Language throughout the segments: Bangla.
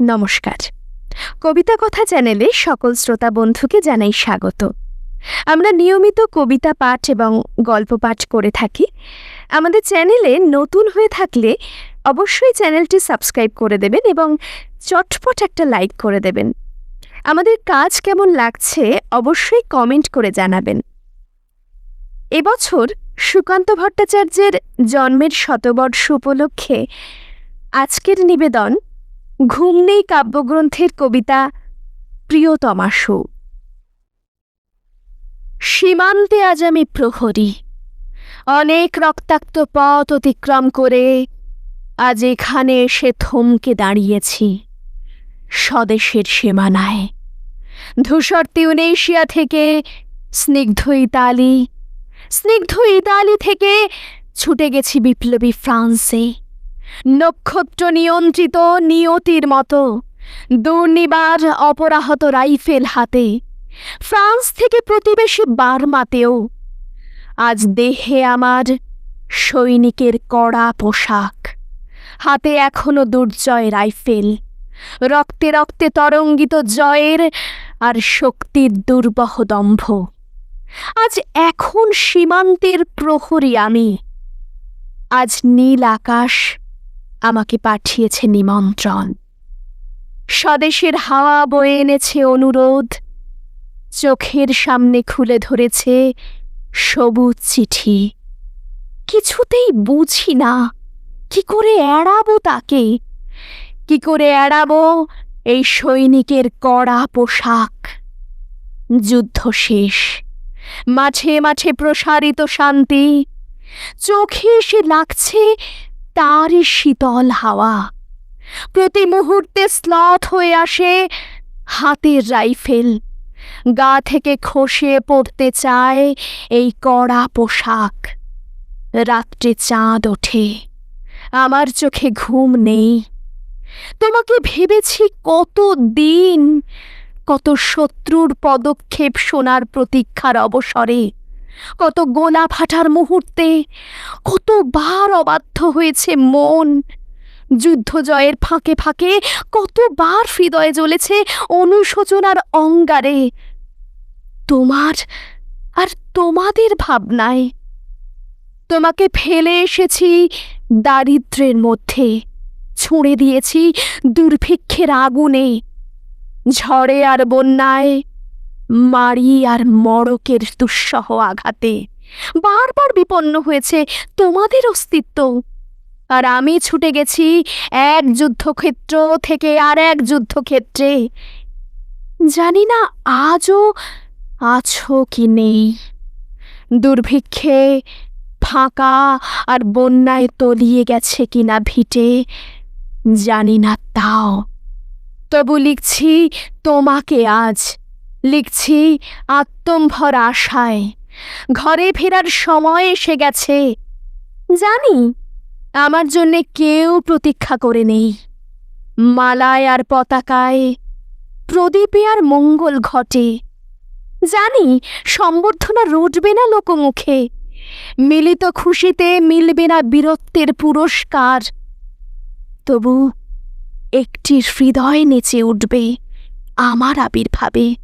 নমস্কার। কবিতা কথা চ্যানেলে সকল শ্রোতা বন্ধুকে জানাই স্বাগত। আমরা নিয়মিত কবিতা পাঠ এবং গল্প পাঠ করে থাকি। আমাদের চ্যানেলে নতুন হয়ে থাকলে অবশ্যই চ্যানেলটি সাবস্ক্রাইব করে দেবেন এবং চটপট একটা লাইক করে দেবেন। আমাদের কাজ কেমন লাগছে অবশ্যই কমেন্ট করে জানাবেন। এবছর সুকান্ত ভট্টাচার্যের জন্মের শতবর্ষ উপলক্ষে আজকের নিবেদন ঘুম নেই কাব্যগ্রন্থের কবিতা প্রিয়তমাসু। সীমান্তে আজ আমি প্রহরী। অনেক রক্তাক্ত পথ অতিক্রম করে আজ এখানে এসে থমকে দাঁড়িয়েছি স্বদেশের সীমানায়। ধূসর তিউনেশিয়া থেকে স্নিগ্ধ ইতালি স্নিগ্ধ ইতালি থেকে ছুটে গেছি বিপ্লবী ফ্রান্সে। নক্ষত্র নিয়ন্ত্রিত নিয়তির মতো। দুর্নিবার অপরাহত রাইফেল হাতে। ফ্রান্স থেকে প্রতিবেশী বার্মাতেও। আজ দেহে আমার সৈনিকের কড়া পোশাক। হাতে এখনও দুর্জয় রাইফেল। রক্তে রক্তে তরঙ্গিত জয়ের আর শক্তির দুর্বহ দম্ভ। আজ এখন সীমান্তের প্রহরী আমি। আজ নীল আকাশ আমাকে পাঠিয়েছে নিমন্ত্রণ। স্বদেশের হাওয়া বয়ে এনেছে অনুরোধ, চোখের সামনে খুলে ধরেছে সবুজ চিঠি। কিছুতেই বুঝি না, কি করে এড়াবো তাকে? কি করে এড়াবো এই সৈনিকের কড়া পোশাক? যুদ্ধ শেষ, মাঝে মাঝে প্রসারিত শান্তি, চোখে এসে লাগছে তারই শীতল হাওয়া। প্রতি মুহূর্তে স্লথ হয়ে আসে হাতের রাইফেল। গা থেকে খসে পড়তে চায় এই কড়া পোশাক। রাত্রে চাঁদ ওঠে, আমার চোখে ঘুম নেই। তোমাকে ভেবেছি কত দিন, কত শত্রুর পদক্ষেপ শোনার প্রতীক্ষার অবসরে। কত গোলা ফাটার মুহূর্তে কতবার অবাধ্য হয়েছে মন। যুদ্ধ জয়ের ফাঁকে ফাঁকে কতবার হৃদয়ে জ্বলেছে অনুশোচনার অঙ্গারে। তোমার আর তোমাদের ভাবনায়। তোমাকে ফেলে এসেছি দারিদ্র্যের মধ্যে, ছুঁড়ে দিয়েছি দুর্ভিক্ষের আগুনে, ঝড়ে আর বন্যায়। মারি আর মড়কের দুঃসহ আঘাতে। বারবার বিপন্ন হয়েছে তোমাদের অস্তিত্ব। আর আমি ছুটে গেছি এক যুদ্ধক্ষেত্র থেকে আর এক যুদ্ধক্ষেত্রে। জানি না আজও আছো কি নেই। দুর্ভিক্ষে ফাঁকা আর বন্যায় তলিয়ে গেছে কিনা ভিটে, জানি না তাও। তবু লিখছি তোমাকে আজ লিখছি আত্মম্ভর আশায়। ঘরে ফেরার সময় এসে গেছে। জানি। আমার জন্যে কেউ প্রতীক্ষা করে নেই। মালায় আর পতাকায় প্রদীপে আর মঙ্গল ঘটে। জানি সম্বর্ধনা রুটবে না লোকমুখে। মিলিত খুশিতে মিলবে না বীরত্বের পুরস্কার। তবু একটি হৃদয় নেচে উঠবে আমার আবির্ভাবে।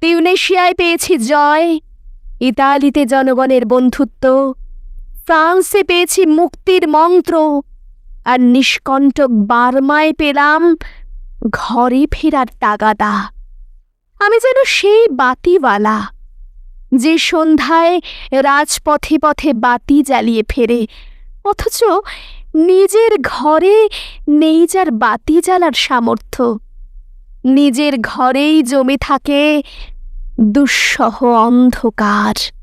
তিউনেশিয়ায় পেয়েছি জয়, ইতালিতে জনগণের বন্ধুত্ব, ফ্রান্সে পেয়েছি মুক্তির মন্ত্র, আর নিষ্কণ্টক বার্মায় পেলাম ঘরে ফেরার তাগাদা। আমি যেন সেই বাতিওয়ালা, যে সন্ধ্যায় রাজপথে পথে বাতি জ্বালিয়ে ফেরে, অথচ নিজের ঘরে নেই যার বাতি জ্বালার সামর্থ্য। নিজের ঘরেই জমে থাকে দুঃসহ অন্ধকার।